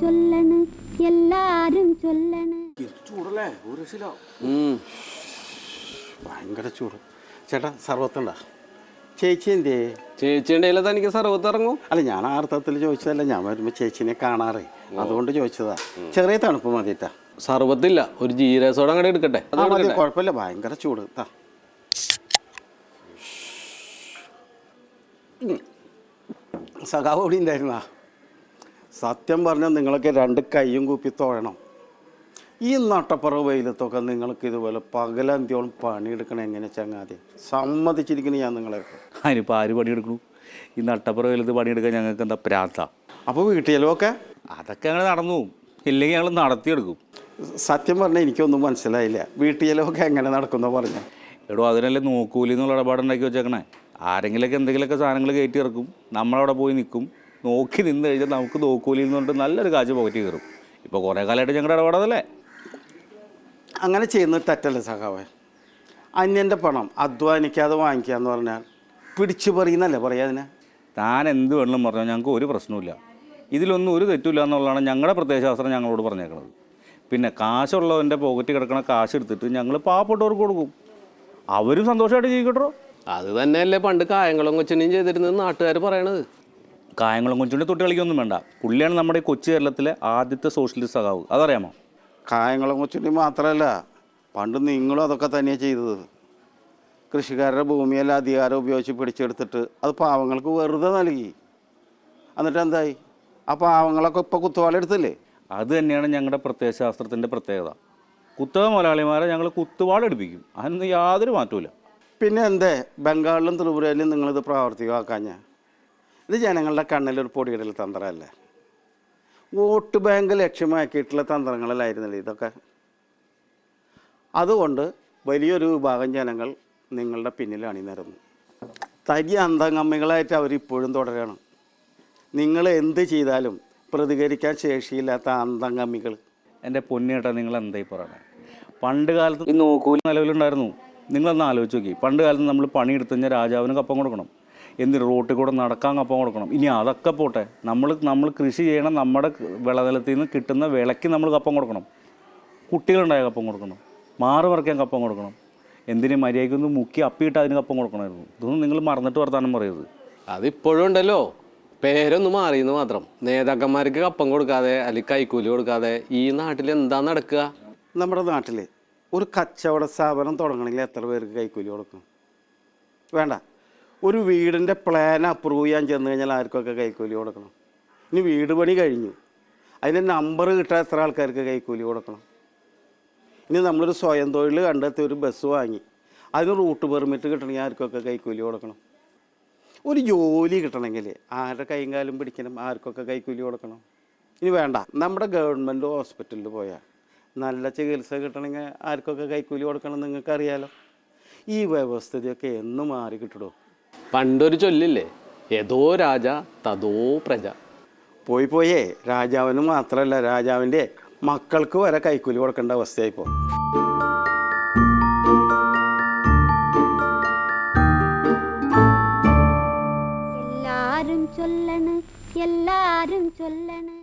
ചൊല്ലണ് ചൂടല്ലേ? ഒരു രക്ഷയില്ല. ഭയങ്കര ചൂട്. ചേട്ടാ സർവത്തുണ്ടാ ചേച്ചി എന്തേ ചേച്ചി കയ്യിലെ തനിക്ക് സർവത്ത് ഇറങ്ങും? അല്ല ഞാൻ ആ അർത്ഥത്തിൽ ചോദിച്ചതല്ല. ഞാൻ വരുമ്പോൾ ചേച്ചിനെ കാണാറേ. അതുകൊണ്ട് ചോദിച്ചതാ. ചെറിയ തണുപ്പ് മതിട്ടാ. സർവത്തില്ല. ഒരു ജീരസോടെ അങ്ങോട്ട് എടുക്കട്ടെ? കുഴപ്പമില്ല. ഭയങ്കര ചൂട്. താ സഖാവ് എവിടെ ഉണ്ടായിരുന്ന? സത്യം പറഞ്ഞാൽ നിങ്ങളൊക്കെ രണ്ട് കൈയും കൂപ്പി തോഴണം. ഈ നട്ടപ്പുറ വെയിലത്തൊക്കെ നിങ്ങൾക്ക് ഇതുപോലെ പകലന്ത്യോളം പണിയെടുക്കണം എങ്ങനെ ചങ്ങാതി? സമ്മതിച്ചിരിക്കുന്നു ഞാൻ നിങ്ങളെ. അതിനിപ്പോൾ ആര് പണിയെടുക്കണു? ഈ നട്ടപ്പുറ വെയിലത്ത് പണിയെടുക്കാൻ ഞങ്ങൾക്ക് എന്താ പ്രാന്ത? അപ്പോൾ വീട്ടിലൊക്കെ അതൊക്കെ അങ്ങനെ നടന്നു. പോകും. ഇല്ലെങ്കിൽ ഞങ്ങൾ നടത്തിയെടുക്കും. സത്യം പറഞ്ഞാൽ എനിക്കൊന്നും മനസ്സിലായില്ല. വീട്ടിലൊക്കെ എങ്ങനെ നടക്കുന്ന പറഞ്ഞു. എടോ അതിനല്ലേ നോക്കൂലെന്നുള്ള ഇടപാടുണ്ടാക്കി വെച്ചേക്കണേ. ആരെങ്കിലൊക്കെ എന്തെങ്കിലുമൊക്കെ സാധനങ്ങൾ കയറ്റി ഇറക്കും. നമ്മളവിടെ പോയി നിൽക്കും നോക്കി നിന്ന് കഴിഞ്ഞാൽ നമുക്ക് നോക്കൂലി എന്ന് പറഞ്ഞിട്ട് നല്ലൊരു കാശ് പോക്കറ്റ് കയറും. ഇപ്പോൾ കുറേ കാലമായിട്ട് ഞങ്ങളുടെ ഇടപാടതല്ലേ അങ്ങനെ ചെയ്യുന്ന തെറ്റല്ലേ സഖാവേ? അന്യന്റെ പണം അധ്വാനിക്കാതെ വാങ്ങിക്കുക എന്ന് പറഞ്ഞാൽ പിടിച്ചു പറയുന്നല്ലേ പറയാ അതിനെ? താൻ എന്ത് വേണമെന്ന് പറഞ്ഞാൽ ഞങ്ങൾക്ക് ഒരു പ്രശ്നമില്ല ഇതിലൊന്നും ഒരു തെറ്റില്ല എന്നുള്ളതാണ് ഞങ്ങളുടെ പ്രത്യയശാസ്ത്രം ഞങ്ങളോട് പറഞ്ഞേക്കുന്നത് പിന്നെ കാശുള്ളവന്റെ പോക്കറ്റ് കിടക്കണ കാശ് എടുത്തിട്ട് ഞങ്ങൾ പാവപ്പെട്ടവർക്ക് കൊടുക്കും. അവരും സന്തോഷമായിട്ട് ജീവിക്കട്ടോ. അത് തന്നെയല്ലേ പണ്ട് കായംകുളം കൊച്ചിനെയും ചെയ്തിരുന്നത് നാട്ടുകാർ പറയണത്. കായംകുളം കൊച്ചുണ്ടി തൊട്ട് കളിക്കൊന്നും വേണ്ട. പുള്ളിയാണ് നമ്മുടെ ഈ കൊച്ചു കേരളത്തിലെ ആദ്യത്തെ സോഷ്യലിസ്റ്റ് സഖാവ്. അതറിയാമോ? കായംകുളം കൊച്ചുണ്ടി മാത്രമല്ല പണ്ട് നിങ്ങളും അതൊക്കെ തന്നെയാണ് ചെയ്തത്. കൃഷിക്കാരുടെ ഭൂമിയെല്ലാം അധികാരം ഉപയോഗിച്ച് പിടിച്ചെടുത്തിട്ട് അത് പാവങ്ങൾക്ക് വെറുതെ നൽകി. എന്നിട്ട് എന്തായി ആ പാവങ്ങളൊക്കെ ഇപ്പോൾ കുത്തുവാളെടുത്തില്ലേ അത് തന്നെയാണ് ഞങ്ങളുടെ പ്രത്യയശാസ്ത്രത്തിന്റെ പ്രത്യേകത. കുത്തക മുതലാളിമാരെ ഞങ്ങൾ കുത്തുവാളെടുപ്പിക്കും അതിനൊന്നും യാതൊരു മാറ്റമില്ല പിന്നെ എന്തേ? ബംഗാളിലും ത്രിപുരയിലും നിങ്ങളിത് പ്രാവർത്തികമാക്കാഞ്ഞ? ഇത് ജനങ്ങളുടെ കണ്ണിൽ ഒരു പൊടിയിടൽ തന്ത്രമല്ലേ? വോട്ട് ബാങ്ക് ലക്ഷ്യമാക്കിയിട്ടുള്ള തന്ത്രങ്ങളല്ലായിരുന്നില്ല ഇതൊക്കെ? അതുകൊണ്ട് വലിയൊരു വിഭാഗം ജനങ്ങൾ നിങ്ങളുടെ പിന്നിൽ അണിനിരന്നു. തരി അന്തംഗമ്മികളായിട്ട് അവരിപ്പോഴും തുടരണം. നിങ്ങൾ എന്ത് ചെയ്താലും പ്രതികരിക്കാൻ ശേഷിയില്ലാത്ത അന്തംഗമ്മികൾ എന്റെ പൊന്നിയേട്ടാ നിങ്ങൾ എന്തായി പറയണേ? പണ്ട് കാലത്ത് ഈ നോക്കൂലി നിലവിലുണ്ടായിരുന്നു. നിങ്ങളൊന്ന് ആലോചിച്ച് നോക്കി. പണ്ട് കാലത്ത് നമ്മൾ പണിയെടുത്ത് കഴിഞ്ഞാൽ രാജാവിന് കപ്പം കൊടുക്കണം. എന്തിന് റോട്ടിൽ കൂടെ നടക്കാൻ കപ്പം കൊടുക്കണം. ഇനി അതൊക്കെ പോട്ടെ. നമ്മൾ നമ്മൾ കൃഷി ചെയ്യണം നമ്മുടെ വിളനിലത്തിൽ നിന്ന് കിട്ടുന്ന വിളയ്ക്ക് നമ്മൾ കപ്പം കൊടുക്കണം. കുട്ടികളുണ്ടായ കപ്പം കൊടുക്കണം. മാറ് മറിക്കാൻ കപ്പം കൊടുക്കണം. എന്തിനു മര്യാദയ്ക്കൊന്ന് മുക്കി അപ്പിയിട്ട് അതിന് കപ്പം കൊടുക്കണമായിരുന്നു. ഇതൊന്നും നിങ്ങൾ മറന്നിട്ട് വർത്താനം പറയരുത്. അതിപ്പോഴും ഉണ്ടല്ലോ. പേരൊന്ന് മാറിയെന്ന് മാത്രം. നേതാക്കന്മാർക്ക് കപ്പം കൊടുക്കാതെ അല്ലെങ്കിൽ കൈക്കൂലി കൊടുക്കാതെ ഈ നാട്ടിൽ എന്താ നടക്കുക? നമ്മുടെ നാട്ടിൽ ഒരു കച്ചവട സ്ഥാപനം തുടങ്ങണമെങ്കിൽ എത്ര പേർക്ക് കൈക്കൂലി കൊടുക്കും? വേണ്ട. ഒരു വീടിന്റെ പ്ലാൻ അപ്രൂവ് ചെയ്യാൻ ചെന്ന് കഴിഞ്ഞാൽ ആർക്കൊക്കെ കൈക്കൂലി കൊടുക്കണം? ഇനി വീട് പണി കഴിഞ്ഞു. അതിന്റെ നമ്പർ കിട്ടാൻ എത്ര ആൾക്കാർക്ക് കൈക്കൂലി കൊടുക്കണം? ഇനി നമ്മളൊരു സ്വയം തൊഴിൽ കണ്ടെത്തി ഒരു ബസ് വാങ്ങി. അതിന് റൂട്ട് പെർമിറ്റ് കിട്ടണമെങ്കിൽ ആർക്കൊക്കെ കൈക്കൂലി കൊടുക്കണം? ഒരു ജോലി കിട്ടണമെങ്കിൽ ആരുടെ കൈയും കാലും പിടിക്കണം? ആർക്കൊക്കെ കൈക്കൂലി കൊടുക്കണം? ഇനി വേണ്ട. നമ്മുടെ ഗവൺമെന്റ് ഹോസ്പിറ്റലിൽ പോയാൽ നല്ല ചികിത്സ കിട്ടണമെങ്കിൽ ആർക്കൊക്കെ കൈക്കൂലി കൊടുക്കണം നിങ്ങൾക്കറിയാലോ? ഈ വ്യവസ്ഥിതിയൊക്കെ എന്ന് മാറി കിട്ടടോ? പണ്ടൊരു ചൊല്ലില്ലേ? ഏതോ രാജ തതോ പ്രജ. പോയി പോയേ രാജാവിന് മാത്രമല്ല രാജാവിന്റെ മക്കൾക്ക് വരെ കൈക്കൂലി കൊടുക്കേണ്ട അവസ്ഥയായിപ്പോൾ എല്ലാരും ചൊല്ലണ് എല്ലാരും ചൊല്ലണ്.